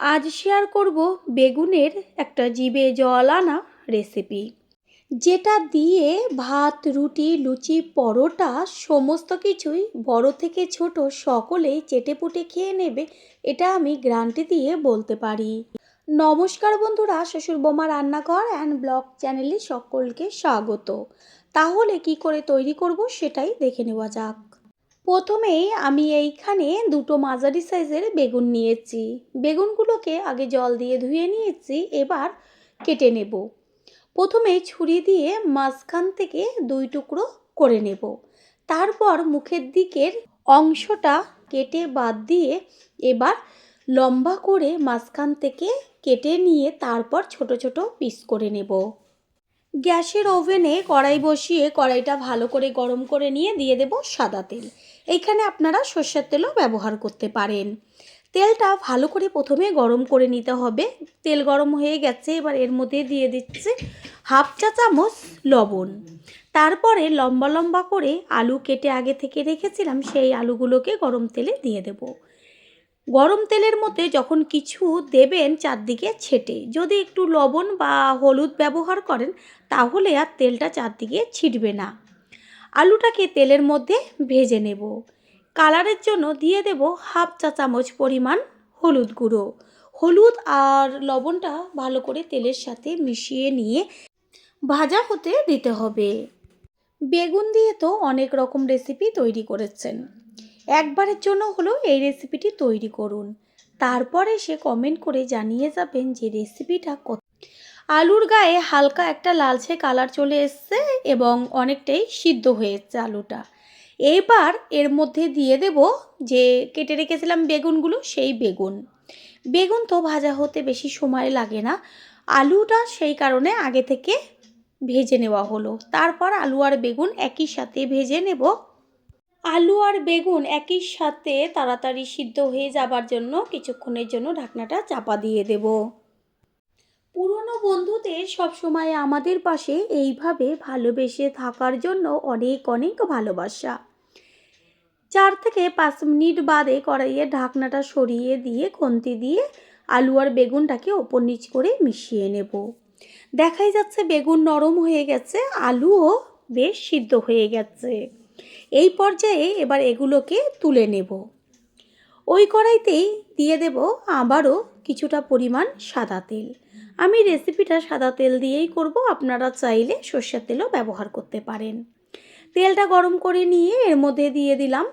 আজ শেয়ার করব বেগুনের একটা জিভে জল আনা রেসিপি যেটা দিয়ে ভাত, রুটি, লুচি, পরোটা, সমস্ত কিছুই বড় থেকে ছোট সকলেই চেটেপুটে খেয়ে নেবে, এটা আমি গ্রান্টি দিয়ে বলতে পারি। নমস্কার বন্ধুরা, শ্বশুর বোমা রান্নাঘর অ্যান্ড ব্লগ চ্যানেলে সকলকে স্বাগত। তাহলে কি করে তৈরি করব সেটাই দেখে নেওয়া যাক। প্রথমেই আমি এইখানে দুটো মাঝারি সাইজের বেগুন নিয়েছি। বেগুনগুলোকে আগে জল দিয়ে ধুয়ে নিয়েছি, এবার কেটে নেব। প্রথমে ছুরি দিয়ে মাঝখান থেকে দুই টুকরো করে নেব। তারপর মুখের দিকের অংশটা কেটে বাদ দিয়ে এবার লম্বা করে মাঝখান থেকে কেটে নিয়ে তারপর ছোট ছোট পিস করে নেব। গ্যাসের ওভেনে কড়াই বসিয়ে কড়াইটা ভালো করে গরম করে নিয়ে দিয়ে দেব সাদা তেল। এইখানে আপনারা সর্ষের তেলও ব্যবহার করতে পারেন। তেলটা ভালো করে প্রথমে গরম করে নিতে হবে। তেল গরম হয়ে গেছে, এবার এর মধ্যে দিয়ে দিচ্ছে হাফ চা চামচ লবণ। তারপরে লম্বা লম্বা করে আলু কেটে আগে থেকে রেখেছিলাম, সেই আলুগুলোকে গরম তেলে দিয়ে দেব। গরম তেলের মধ্যে যখন কিছু দেবেন চারদিকে ছেটে, যদি একটু লবণ বা হলুদ ব্যবহার করেন, তাহলে আর তেলটা চারদিকে ছিটবে না। আলুটাকে তেলের মধ্যে ভেজে নেব। কালারের জন্য দিয়ে দেব হাফ চা চামচ পরিমাণ হলুদ গুঁড়ো। হলুদ আর লবণটা ভালো করে তেলের সাথে মিশিয়ে নিয়ে ভাজা হতে দিতে হবে। বেগুন দিয়ে তো অনেক রকম রেসিপি তৈরি করেছেন। একবারের জন্য হলেও এই রেসিপিটি তৈরি করুন। তারপরে সে কমেন্ট করে জানিয়ে যাবেন যে রেসিপিটা কত আলুর গায়ে হালকা একটা লালচে কালার চলে এসছে এবং অনেকটাই সিদ্ধ হয়েছে আলুটা। এবার এর মধ্যে দিয়ে দেব যে কেটে রেখেছিলাম বেগুনগুলো, সেই বেগুন। বেগুন তো ভাজা হতে বেশি সময় লাগে না। আলুটা সেই কারণে আগে থেকে ভেজে নেওয়া হলো। তারপর আলু আর বেগুন একই সাথে ভেজে নেব। আলু আর বেগুন একই সাথে তাড়াতাড়ি সিদ্ধ হয়ে যাবার জন্য কিছুক্ষণের জন্য ঢাকনাটা চাপা দিয়ে দেব। পুরনো বন্ধুদের সবসময় আমাদের পাশে এইভাবে ভালোবেসে থাকার জন্য অনেক অনেক ভালোবাসা। চার থেকে পাঁচ মিনিট বাদে কড়াইয়ে ঢাকনাটা সরিয়ে দিয়ে খন্তি দিয়ে আলু আর বেগুনটাকে ওপর নিচ করে মিশিয়ে নেব। দেখাই যাচ্ছে বেগুন নরম হয়ে গেছে, আলুও বেশ সিদ্ধ হয়ে গেছে। এই পর্যায়ে এবার এগুলোকে তুলে নেব। ওই কড়াইতেই দিয়ে দেব আবারও কিছুটা পরিমাণ সাদা তেল। আমি রেসিপিটা সাদা তেল দিয়েই করব, আপনারা চাইলে সর্ষের তেলও ব্যবহার করতে পারেন। তেলটা গরম করে নিয়ে এর মধ্যে দিয়ে দিলাম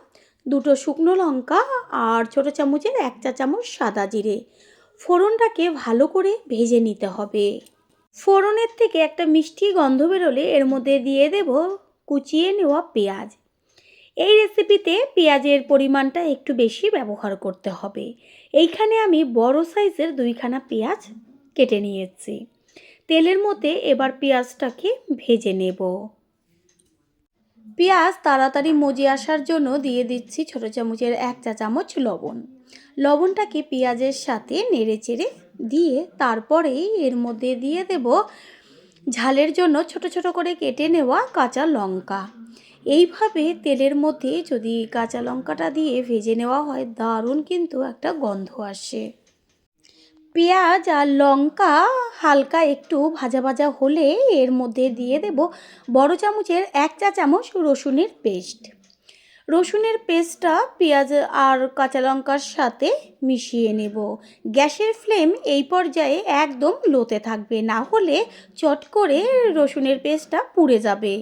দুটো শুকনো লঙ্কা আর ছোটো চামচের এক চা চামচ সাদা জিরে। ফোড়নটাকে ভালো করে ভেজে নিতে হবে। ফোড়নের থেকে একটা মিষ্টি গন্ধ বেরোলে এর মধ্যে দিয়ে দেব কুচিয়ে নেওয়া পেঁয়াজ। এই রেসিপিতে পেঁয়াজের পরিমাণটা একটু বেশি ব্যবহার করতে হবে। এইখানে আমি বড় সাইজের দুইখানা পেঁয়াজ কেটে নিয়েছি। তেলের মধ্যে এবার পেঁয়াজটাকে ভেজে নেব। পেঁয়াজ তাড়াতাড়ি মজে আসার জন্য দিয়ে দিচ্ছি ছোটো চামচের এক চা চামচ লবণ। লবণটাকে পেঁয়াজের সাথে নেড়ে চেড়ে দিয়ে তারপরেই এর মধ্যে দিয়ে দেব ঝালের জন্য ছোট ছোট করে কেটে নেওয়া কাঁচা লঙ্কা। এইভাবে তেলের মধ্যে যদি কাঁচা লঙ্কাটা দিয়ে ভেজে নেওয়া হয়, দারুণ কিন্তু একটা গন্ধ আসে। পেঁয়াজ আর লঙ্কা হালকা একটু ভাজা ভাজা হলে এর মধ্যে দিয়ে দেব বড় চামচের এক চা চামচ রসুনের পেস্ট। রসুনের পেস্টটা পেঁয়াজ আর কাঁচা লঙ্কার সাথে মিশিয়ে নেব। গ্যাসের ফ্লেম এই পর্যায়ে একদম লোতে থাকবে, না হলে চট করে রসুনের পেস্টটা পুড়ে যাবে।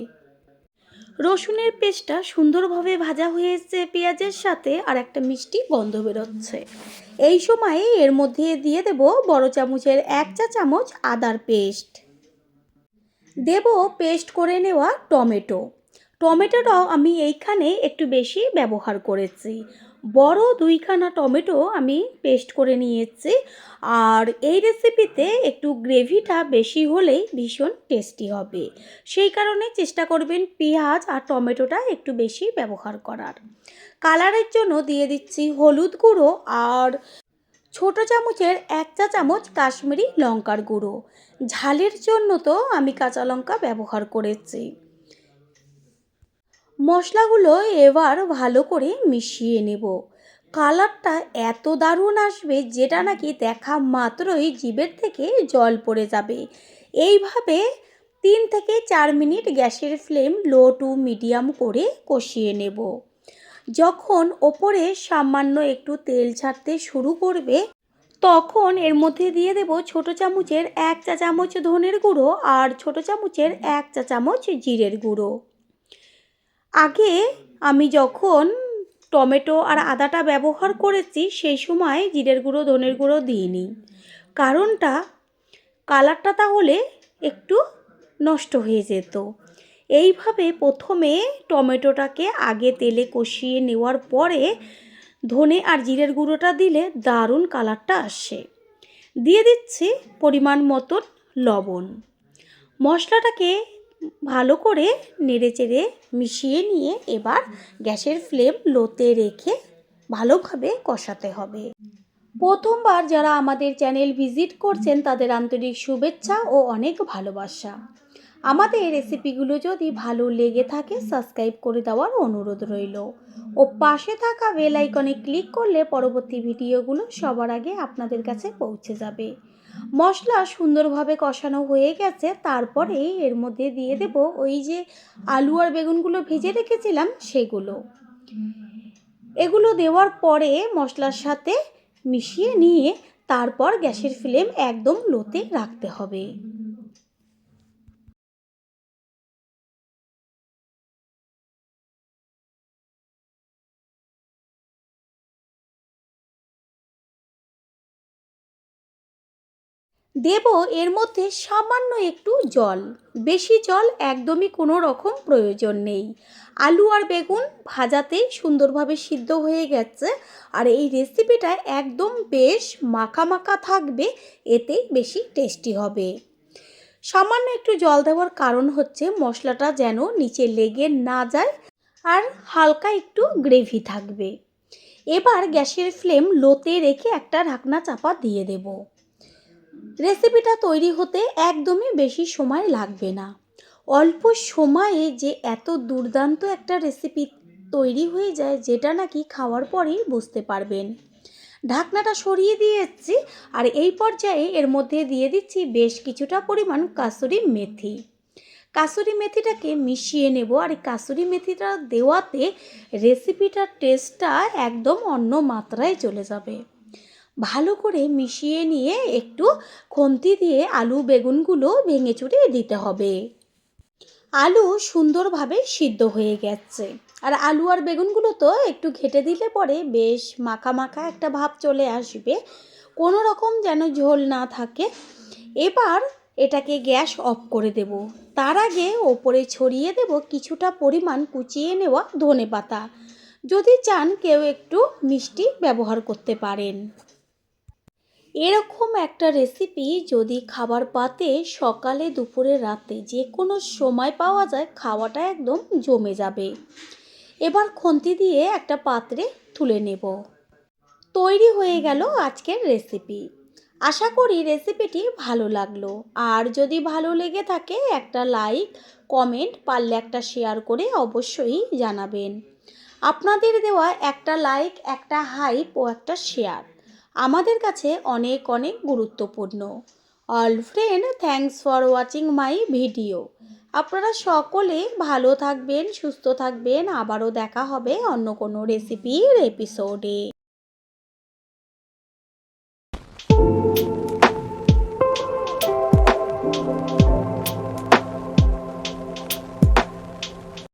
রসুনের পেস্টটা সুন্দরভাবে ভাজা হয়েছে পেঁয়াজের সাথে আর একটা মিষ্টি গন্ধ বেরোচ্ছে। এই সময়ে এর মধ্যে দিয়ে দেব বড় চামচের এক চা চামচ আদার পেস্ট। দেব পেস্ট করে নেওয়া টমেটো। টমেটোটাও আমি এইখানে একটু বেশি ব্যবহার করেছি। বড় দুইখানা টমেটো আমি পেস্ট করে নিয়েছি। আর এই রেসিপিতে একটু গ্রেভিটা বেশি হলেই ভীষণ টেস্টি হবে। সেই কারণে চেষ্টা করবেন পেঁয়াজ আর টমেটোটা একটু বেশি ব্যবহার করার। কালারের জন্য দিয়ে দিচ্ছি হলুদ গুঁড়ো আর ছোট চামচের এক চা চামচ কাশ্মীরি লঙ্কার গুঁড়ো। ঝালের জন্য তো আমি কাঁচা লঙ্কা ব্যবহার করেছি। মশলাগুলো এবার ভালো করে মিশিয়ে নেব। কালারটা এত দারুণ আসবে যেটা নাকি দেখা মাত্রই জিভের থেকে জল পড়ে যাবে। এইভাবে তিন থেকে চার মিনিট গ্যাসের ফ্লেম লো টু মিডিয়াম করে কষিয়ে নেব। যখন ওপরে সামান্য একটু তেল ছাড়তে শুরু করবে, তখন এর মধ্যে দিয়ে দেব ছোট চামচের এক চা চামচ ধনের গুঁড়ো আর ছোট চামচের এক চা চামচ জিরের গুঁড়ো। আগে আমি যখন টমেটো আর আদাটা ব্যবহার করেছি, সেই সময় জিরের গুঁড়ো, ধনের গুঁড়ো দিইনি। কারণটা, কালারটা তাহলে একটু নষ্ট হয়ে যেত। এইভাবে প্রথমে টমেটোটাকে আগে তেলে কষিয়ে নেওয়ার পরে ধনে আর জিরের গুঁড়োটা দিলে দারুণ কালারটা আসে। দিয়ে দিচ্ছি পরিমাণ মতন লবণ। মশলাটাকে ভালো করে নেড়েচেড়ে মিশিয়ে নিয়ে এবার গ্যাসের ফ্লেম লোতে রেখে ভালোভাবে কষাতে হবে। প্রথমবার যারা আমাদের চ্যানেল ভিজিট করছেন, তাদের আন্তরিক শুভেচ্ছা ও অনেক ভালোবাসা। আমাদের রেসিপিগুলো যদি ভালো লেগে থাকে, সাবস্ক্রাইব করে দেওয়ার অনুরোধ রইল। ও পাশে থাকা বেল আইকনে ক্লিক করলে পরবর্তী ভিডিওগুলো সবার আগে আপনাদের কাছে পৌঁছে যাবে। মশলা সুন্দরভাবে কষানো হয়ে গেছে, তারপরে এর মধ্যে দিয়ে দেব ওই যে আলু আর বেগুনগুলো ভেজে রেখেছিলাম সেগুলো। এগুলো দেওয়ার পরে মশলার সাথে মিশিয়ে নিয়ে তারপর গ্যাসের ফ্লেম একদম লোতে রাখতে হবে। দেব এর মধ্যে সামান্য একটু জল। বেশি জল একদমই কোনো রকম প্রয়োজন নেই। আলু আর বেগুন ভাজাতেই সুন্দরভাবে সিদ্ধ হয়ে গেছে আর এই রেসিপিটা একদম বেশ মাখা মাখা থাকবে, এতে বেশি টেস্টি হবে। সামান্য একটু জল দেওয়ার কারণ হচ্ছে মশলাটা যেন নিচে লেগে না যায় আর হালকা একটু গ্রেভি থাকবে। এবার গ্যাসের ফ্লেম লোতে রেখে একটা ঢাকনা চাপা দিয়ে দেবো। রেসিপিটা তৈরি হতে একদমই বেশি সময় লাগবে না। অল্প সময়ে যে এত দুর্দান্ত একটা রেসিপি তৈরি হয়ে যায়, যেটা নাকি খাওয়ার পরেই বুঝতে পারবেন। ঢাকনাটা সরিয়ে দিয়েছি আর এই পর্যায়ে এর মধ্যে দিয়ে দিচ্ছি বেশ কিছুটা পরিমাণ কাসুরি মেথি। কাসুরি মেথিটাকে মিশিয়ে নেব আর কাসুরি মেথিটা দেওয়াতে রেসিপিটার টেস্টটা একদম অন্য মাত্রায় চলে যাবে। ভালো করে মিশিয়ে নিয়ে একটু খন্তি দিয়ে আলু বেগুনগুলো ভেঙে চুড়ে দিতে হবে। আলু সুন্দরভাবে সিদ্ধ হয়ে গেছে। আর আলু আর বেগুনগুলো তো একটু ঘেটে দিলে পরে বেশ মাখা মাখা একটা ভাব চলে আসবে। কোনো রকম যেন ঝোল না থাকে। এবার এটাকে গ্যাস অফ করে দেব। তার আগে ওপরে ছড়িয়ে দেব কিছুটা পরিমাণ কুচিয়ে নেওয়া ধনে পাতা যদি চান কেউ একটু মিষ্টি ব্যবহার করতে পারেন। এরকম একটা রেসিপি যদি খাবার পাতে সকালে, দুপুরে, রাতে যে কোনো সময় পাওয়া যায়, খাওয়াটা একদম জমে যাবে। এবার খন্তি দিয়ে একটা পাত্রে তুলে নেব। তৈরি হয়ে গেল আজকের রেসিপি আশা করি রেসিপিটি ভালো লাগল। আর যদি ভালো লেগে থাকে, একটা লাইক কমেন্ট পারলে একটা শেয়ার করে অবশ্যই জানাবেন। আপনাদের দেওয়া একটা লাইক একটা হাইপ ও একটা শেয়ার আমাদের কাছে অনেক অনেক গুরুত্বপূর্ণ। All friend thanks for watching my video আপনারা সকলে ভালো থাকবেন, সুস্থ থাকবেন। আবারও দেখা হবে অন্য কোনো রেসিপির এপিসোডে